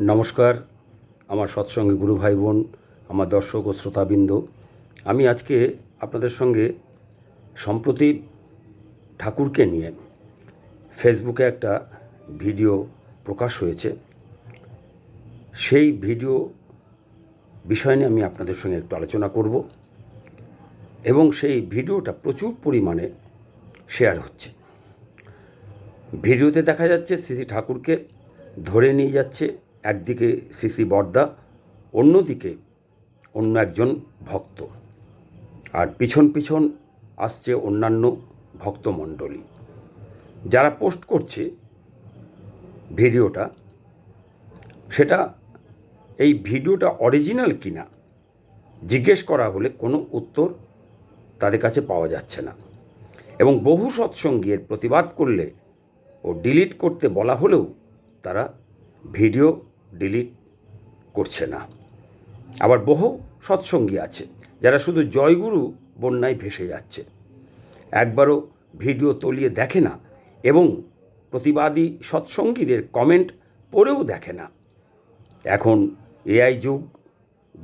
নমস্কার, আমার সৎসঙ্গে গুরু ভাই বোন আমার দর্শক ও শ্রোতাবৃন্দ। আমি আজকে আপনাদের সঙ্গে সম্প্রতি ঠাকুরকে নিয়ে ফেসবুকে একটা ভিডিও প্রকাশ হয়েছে। সেই ভিডিও বিষয় নিয়ে আমি আপনাদের সঙ্গে একটু আলোচনা করব এবং সেই ভিডিওটা প্রচুর পরিমাণে শেয়ার হচ্ছে। ভিডিওতে দেখা যাচ্ছে শ্রী ঠাকুরকে ধরে নিয়ে যাচ্ছে একদিকে শ্রী বর্দা, অন্যদিকে অন্য একজন ভক্ত। আর পিছন পিছন আসছে অন্যান্য ভক্তমণ্ডলী। যারা পোস্ট করছে ভিডিওটা, সেটা এই ভিডিওটা অরিজিনাল কিনা জিজ্ঞেস করা হলে কোনো উত্তর তাদের কাছে পাওয়া যাচ্ছে না। এবং বহু সৎসঙ্গী প্রতিবাদ করলে ও ডিলিট করতে বলা হলেও তারা ভিডিও ডিলিট করছে না। আবার বহু সৎসঙ্গী আছে, যারা শুধু জয়গুরু বন্যায় ভেসে যাচ্ছে। একবারও ভিডিও তলিয়ে দেখে না এবং প্রতিবাদী সৎসঙ্গীদের কমেন্ট পড়েও দেখে না। এখন এআই যুগ,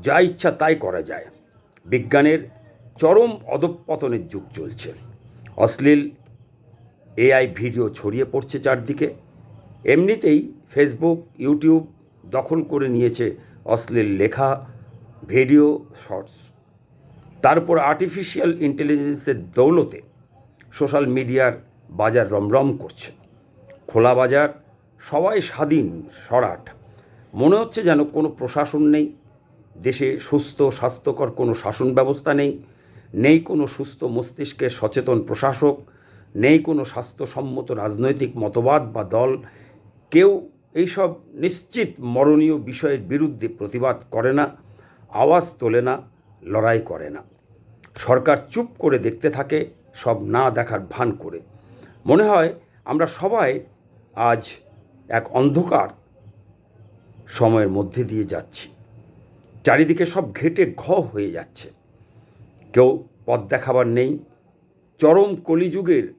যা ইচ্ছা তাই করা যায়। বিজ্ঞানের চরম অধঃপতনের যুগ চলছে। অশ্লীল এআই ভিডিও ছড়িয়ে পড়ছে চারদিকে। এমনিতেই ফেসবুক ইউটিউব দখল করে নিয়েছে অশ্লীল লেখা, ভিডিও, শর্টস। তারপর আর্টিফিশিয়াল ইন্টেলিজেন্সের দৌলতে সোশ্যাল মিডিয়ার বাজার রমরম করছে। খোলা বাজার, সবাই স্বাধীন, সরাট। মনে হচ্ছে যেন কোনো প্রশাসন নেই। দেশে সুস্থ, স্বাস্থ্যকর কোনো শাসন ব্যবস্থা নেই। নেই কোনো সুস্থ মস্তিষ্কের সচেতন প্রশাসক। নেই কোনো স্বাস্থ্যসম্মত রাজনৈতিক মতবাদ বা দল। কেউ এইসব নিশ্চিত মরণীয় বিষয়ের বিরুদ্ধে প্রতিবাদ করে না, আওয়াজ তোলে না, লড়াই করে না। সরকার চুপ করে দেখতে থাকে, সব না দেখার ভান করে। মনে হয় আমরা সবাই আজ এক অন্ধকার সময়ের মধ্যে দিয়ে যাচ্ছি। চারিদিকে সব ঘেটে ঘ হয়ে যাচ্ছে। কেউ পথ দেখাবার নেই। চরম কলিযুগের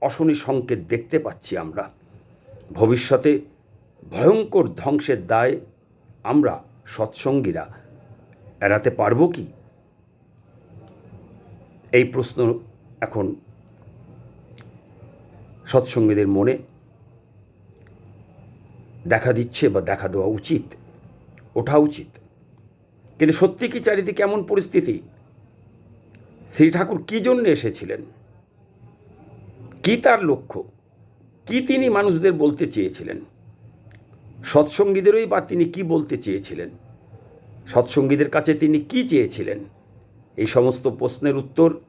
অশনি সংকেত দেখতে পাচ্ছি আমরা। ভবিষ্যতে ভয়ঙ্কর ধ্বংসের দায় আমরা সৎসঙ্গীরা। এড়াতে পারব কি? এই প্রশ্ন এখন সৎসঙ্গীদের মনে দেখা দিচ্ছে বা দেখা দেওয়া উচিত, ওঠা উচিত। কিন্তু সত্যি কি চারিদিকে এমন পরিস্থিতি? শ্রী ঠাকুর কী জন্য এসেছিলেন? কি তার লক্ষ্য? কি তিনি মানুষদের বলতে চেয়েছিলেন? সৎসঙ্গীদেরই বা তিনি কি বলতে চেয়েছিলেন? সৎসঙ্গীদের কাছে তিনি কি চেয়েছিলেন? এই সমস্ত প্রশ্নের উত্তর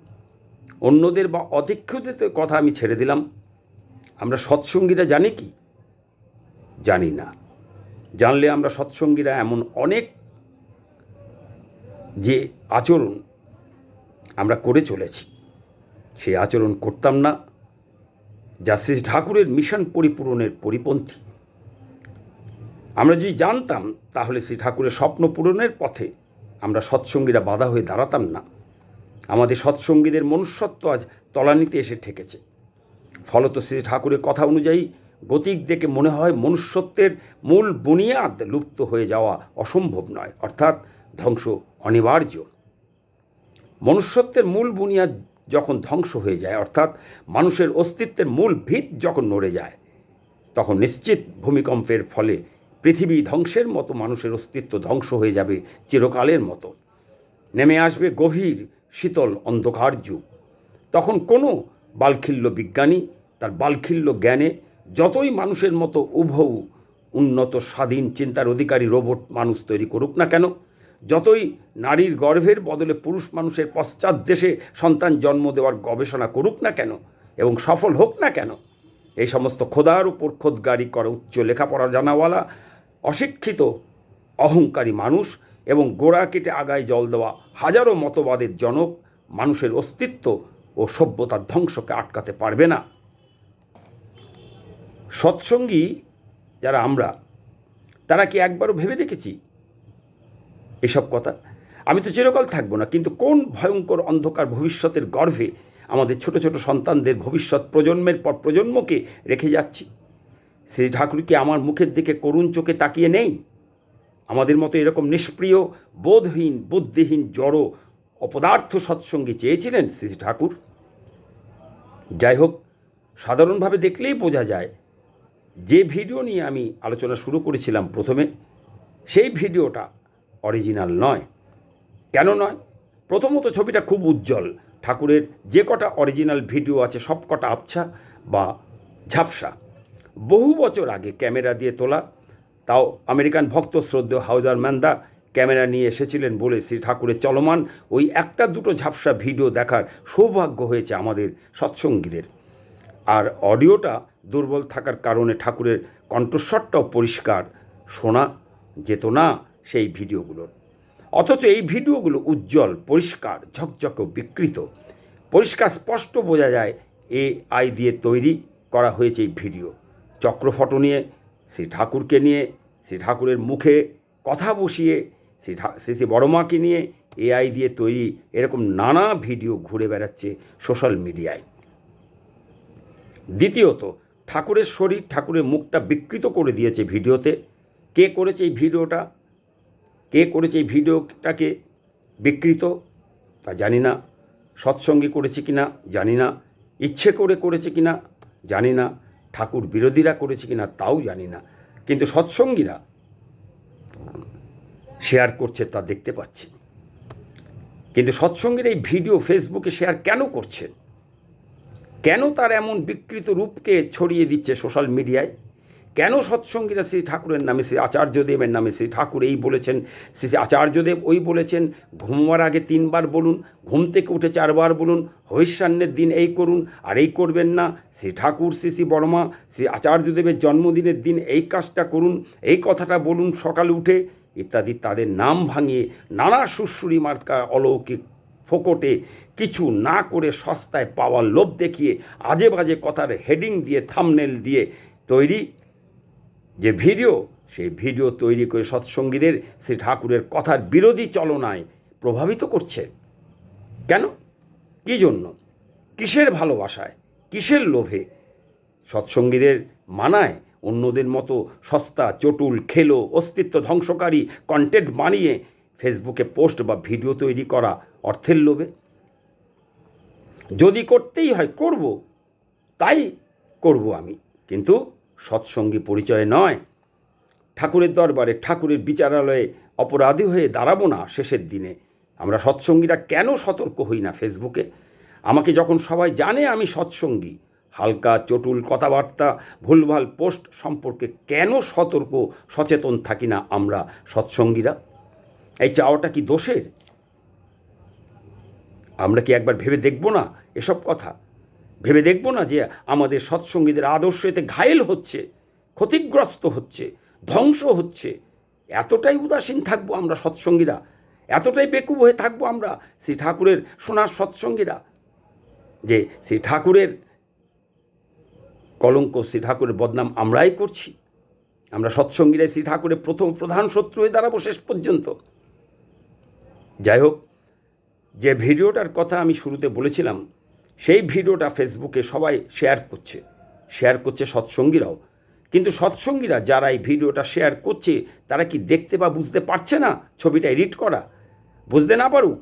অন্যদের বা অধিক্ষিতদের কথা আমি ছেড়ে দিলাম। আমরা সৎসঙ্গীরা জানি কি? জানি না। জানলে আমরা সৎসঙ্গীরা এমন অনেক যে আচরণ আমরা করে চলেছি, সেই আচরণ করতাম না। যা শ্রী ঠাকুরের মিশন পরিপূরণের পরিপন্থী। আমরা যদি জানতাম, তাহলে শ্রী ঠাকুরের স্বপ্ন পূরণের পথে আমরা সৎসঙ্গীরা বাধা হয়ে দাঁড়াতাম না। আমাদের সৎসঙ্গীদের মনুষ্যত্ব আজ তলানিতে এসে ঠেকেছে। ফলত শ্রী ঠাকুরের কথা অনুযায়ী গতিক দেখে মনে হয় মনুষ্যত্বের মূল বুনিয়াদ লুপ্ত হয়ে যাওয়া অসম্ভব নয়, অর্থাৎ ধ্বংস অনিবার্য। মনুষ্যত্বের মূল বুনিয়াদ যখন ধ্বংস হয়ে যায়, অর্থাৎ মানুষের অস্তিত্বের মূল ভিত যখন নড়ে যায়, তখন নিশ্চিত ভূমিকম্পের ফলে পৃথিবী ধ্বংসের মতো মানুষের অস্তিত্ব ধ্বংস হয়ে যাবে চিরকালের মতো। নেমে আসবে গভীর, শীতল অন্ধকার যুগ। তখন কোনো বালখিল্য বিজ্ঞানী তার বালখিল্য জ্ঞানে যতই মানুষের মতো উভৌ উন্নত স্বাধীন চিন্তার অধিকারী রোবট মানুষ তৈরি করুক না কেন, যতই নারীর গর্ভের বদলে পুরুষ মানুষের পশ্চাৎ দেশে সন্তান জন্ম দেওয়ার গবেষণা করুক না কেন এবং সফল হোক না কেন, এই সমস্ত খোদার উপর খোদগারি করা উচ্চ লেখাপড়া জানাওয়ালা অশিক্ষিত, অহংকারী মানুষ এবং গোড়া কেটে আগায় জল দেওয়া হাজারো মতবাদের জনক মানুষের অস্তিত্ব ও সভ্যতার ধ্বংসকে আটকাতে পারবে না। সৎসঙ্গী যারা আমরা, তারা কি একবারও ভেবে দেখেছি? এসব কথা? আমি তো চিরকাল থাকব না, কিন্তু কোন ভয়ঙ্কর অন্ধকার ভবিষ্যতের গর্ভে আমাদের ছোট ছোট সন্তানদের ভবিষ্যৎ প্রজন্মের পর প্রজন্মকে রেখে যাচ্ছি? শ্রী ঠাকুর কি আমার মুখের দিকে করুণ চোখে তাকিয়ে নেই। আমাদের মতো এরকম নিষ্প্রিয়, বোধহীন, বুদ্ধিহীন, জড়ো, অপদার্থ সৎসঙ্গী চেয়েছিলেন শ্রী ঠাকুর। যাই হোক, সাধারণভাবে দেখলেই বোঝা যায়, যে ভিডিও নিয়ে আমি আলোচনা শুরু করেছিলাম প্রথমে, সেই ভিডিওটা অরিজিনাল নয়। কেন নয়? প্রথমত ছবিটা খুব উজ্জ্বল। ঠাকুরের যে কটা অরিজিনাল ভিডিও আছে সব কটা আবছা বা ঝাপসা। বহু বছর আগে ক্যামেরা দিয়ে তোলা, তাও আমেরিকান ভক্ত শ্রদ্ধেয় হাউজার ম্যান্দা ক্যামেরা নিয়ে এসেছিলেন বলে শ্রী ঠাকুরের চলমান ওই একটা দুটো ঝাপসা ভিডিও দেখার সৌভাগ্য হয়েছে আমাদের সৎসঙ্গীদের। আর অডিওটা দুর্বল থাকার কারণে ঠাকুরের কণ্ঠস্বরটাও পরিষ্কার শোনা যেত না সেই ভিডিওগুলোর। অথচ এই ভিডিওগুলো উজ্জ্বল, পরিষ্কার, ঝকঝক বিকৃত। পরিষ্কার, স্পষ্ট বোঝা যায় এ আই দিয়ে তৈরি করা হয়েছে এই ভিডিও। চক্রফটো নিয়ে, শ্রী ঠাকুরকে নিয়ে, শ্রী ঠাকুরের মুখে কথা বসিয়ে, শ্রী শ্রী শ্রী বড়মাকে নিয়ে এআই দিয়ে তৈরি এরকম নানা ভিডিও ঘুরে বেড়াচ্ছে সোশ্যাল মিডিয়ায়। দ্বিতীয়ত, ঠাকুরের শরীর, ঠাকুরের মুখটা বিকৃত করে দিয়েছে ভিডিওতে। কে করেছে এই ভিডিওটা? কে করেছে এই ভিডিওটাকে বিকৃত? তা জানি না। সৎসঙ্গী করেছে কিনা? জানি না। ইচ্ছে করে করেছে কিনা? জানি না। ঠাকুর বিরোধীরা করেছে কিনা তাও জানি না। কিন্তু সৎসঙ্গীরা শেয়ার করছে তা দেখতে পাচ্ছি। কিন্তু সৎসঙ্গের এই ভিডিও ফেসবুকে শেয়ার কেন করছে? কেন তার এমন বিকৃত রূপকে ছড়িয়ে দিচ্ছে সোশ্যাল মিডিয়ায় কেন সৎসঙ্গীরা শ্রী ঠাকুরের নামে, শ্রী আচার্যদেবের নামে শ্রী ঠাকুর এই বলেছেন? শ্রী আচার্যদেব ওই বলেছেন ঘুমোয়ার আগে তিনবার বলুন, ঘুম থেকে উঠে চারবার বলুন হৈশান্যের দিন এই করুন, আর এই করবেন না। শ্রী ঠাকুর, শ্রী শ্রী বর্মা, শ্রী আচার্যদেবের জন্মদিনের দিন এই কাজটা করুন, এই কথাটা বলুন সকালে উঠে। ইত্যাদি তাদের নাম ভাঙিয়ে নানা সুশ্রুরি মার্কা অলৌকিক ফোকটে কিছু না করে সস্তায় পাওয়ার লোভ দেখিয়ে আজে বাজে কথার হেডিং দিয়ে, থামনেল দিয়ে তৈরি যে ভিডিও, সেই ভিডিও তৈরি করে সৎসঙ্গীদের শ্রী ঠাকুরের কথার বিরোধী চলনায় প্রভাবিত করছে। কেন? কী জন্য? কিসের ভালোবাসায়? কিসের লোভে? সৎসঙ্গীদের মানায় অন্যদের মতো সস্তা, চটুল, খেলো, অস্তিত্ব ধ্বংসকারী কন্টেন্ট বানিয়ে ফেসবুকে পোস্ট বা ভিডিও তৈরি করা অর্থের লোভে? যদি করতেই হয়, করব। তাই করব আমি। কিন্তু সৎসঙ্গী পরিচয় নয়। ঠাকুরের দরবারে ঠাকুরের বিচারালয়ে অপরাধী হয়ে দাঁড়াবো না শেষের দিনে। আমরা সৎসঙ্গীরা কেন সতর্ক হই না ফেসবুকে? আমাকে যখন সবাই জানে আমি সৎসঙ্গী, হালকা, চটুল কথাবার্তা, ভুলভাল পোস্ট সম্পর্কে কেন সতর্ক, সচেতন থাকি না আমরা সৎসঙ্গীরা? এই চাওয়াটা কি দোষের? আমরা কি একবার ভেবে দেখব না এসব কথা? ভেবে দেখব না যে আমাদের সৎসঙ্গীদের আদর্শ এতে ঘায়েল হচ্ছে, ক্ষতিগ্রস্ত হচ্ছে, ধ্বংস হচ্ছে। এতটাই উদাসীন থাকব আমরা সৎসঙ্গীরা, এতটাই বেকুব হয়ে থাকব আমরা শ্রী ঠাকুরের সোনার সৎসঙ্গীরা, যে শ্রী ঠাকুরের কলঙ্ক, শ্রী ঠাকুরের বদনাম আমরাই করছি। আমরা সৎসঙ্গীরাই শ্রী ঠাকুরের প্রথম প্রধান শত্রু হয়ে দাঁড়াবো শেষ পর্যন্ত। যাই হোক, যে ভিডিওটার কথা আমি শুরুতে বলেছিলাম সেই ভিডিওটা ফেসবুকে সবাই শেয়ার করছে শেয়ার করছে সৎসঙ্গীরাও। কিন্তু সৎসঙ্গীরা যারা এই ভিডিওটা শেয়ার করছে, তারা কি দেখতে বা বুঝতে পারছে না ছবিটা এডিট করা? বুঝতে না পারুক,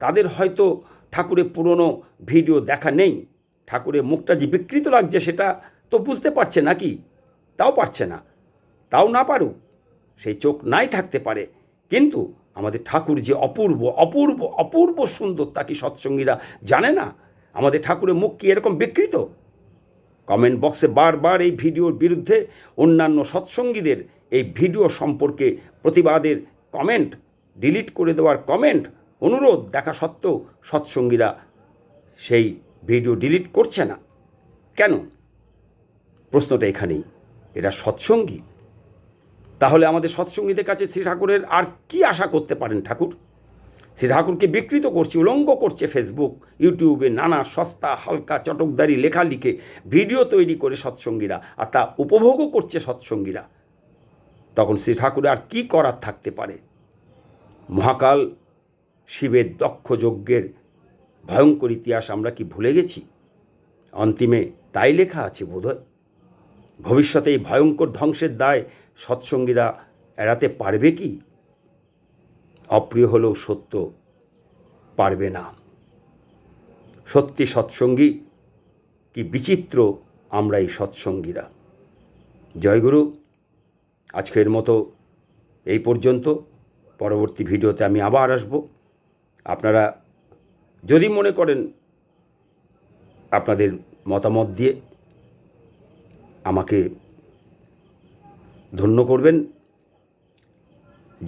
তাদের হয়তো ঠাকুরের পুরনো ভিডিও দেখা নেই। ঠাকুরের মুখটা যে বিকৃত লাগছে সেটা তো বুঝতে পারছে নাকি তাও পারছে না। তাও না পারুক, সেই চোখ নাই থাকতে পারে। কিন্তু আমাদের ঠাকুর যে অপূর্ব অপূর্ব অপূর্ব সুন্দর তা কি সৎসঙ্গীরা জানে না? আমাদের ঠাকুরের মুখ কি এরকম বিকৃত? কমেন্ট বক্সে বারবার এই ভিডিওর বিরুদ্ধে অন্যান্য সৎসঙ্গীদের এই ভিডিও সম্পর্কে প্রতিবাদের কমেন্ট, ডিলিট করে দেওয়ার কমেন্ট, অনুরোধ দেখা সত্ত্বেও সৎসঙ্গীরা সেই ভিডিও ডিলিট করছে না। কেন? প্রশ্নটা এখানেই। এরা সৎসঙ্গী। তাহলে আমাদের সৎসঙ্গীদের কাছে শ্রী ঠাকুরের আর কি আশা করতে পারেন ঠাকুর? শ্রী ঠাকুরকে বিকৃত করছে, উলঙ্গ করছে ফেসবুক ইউটিউবে নানা সস্তা, হালকা, চটকদারি লেখা লিখে ভিডিও তৈরি করে সৎসঙ্গীরা আর তা উপভোগও করছে সৎসঙ্গীরা। তখন শ্রী ঠাকুরের আর কি করার থাকতে পারে? মহাকাল শিবের দক্ষ যজ্ঞের ভয়ঙ্কর ইতিহাস আমরা কি ভুলে গেছি? অন্তিমে তাই লেখা আছে বোধহয়। ভবিষ্যতে এই ভয়ঙ্কর ধ্বংসের দায় সৎসঙ্গীরা এড়াতে পারবে কি? অপ্রিয় হলেও সত্য পারবে না। সত্যি সৎসঙ্গী কি বিচিত্র আমরা এই সৎসঙ্গীরা জয়গুরু আজকের মতো এই পর্যন্ত। পরবর্তী ভিডিওতে আমি আবার আসব। আপনারা যদি মনে করেন আপনাদের মতামত দিয়ে আমাকে ধন্য করবেন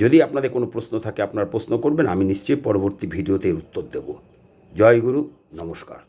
যদি আপনাদের কোনো প্রশ্ন থাকে আপনারা প্রশ্ন করবেন, আমি নিশ্চয়ই পরবর্তী ভিডিওতে উত্তর দেব। জয় গুরু, নমস্কার।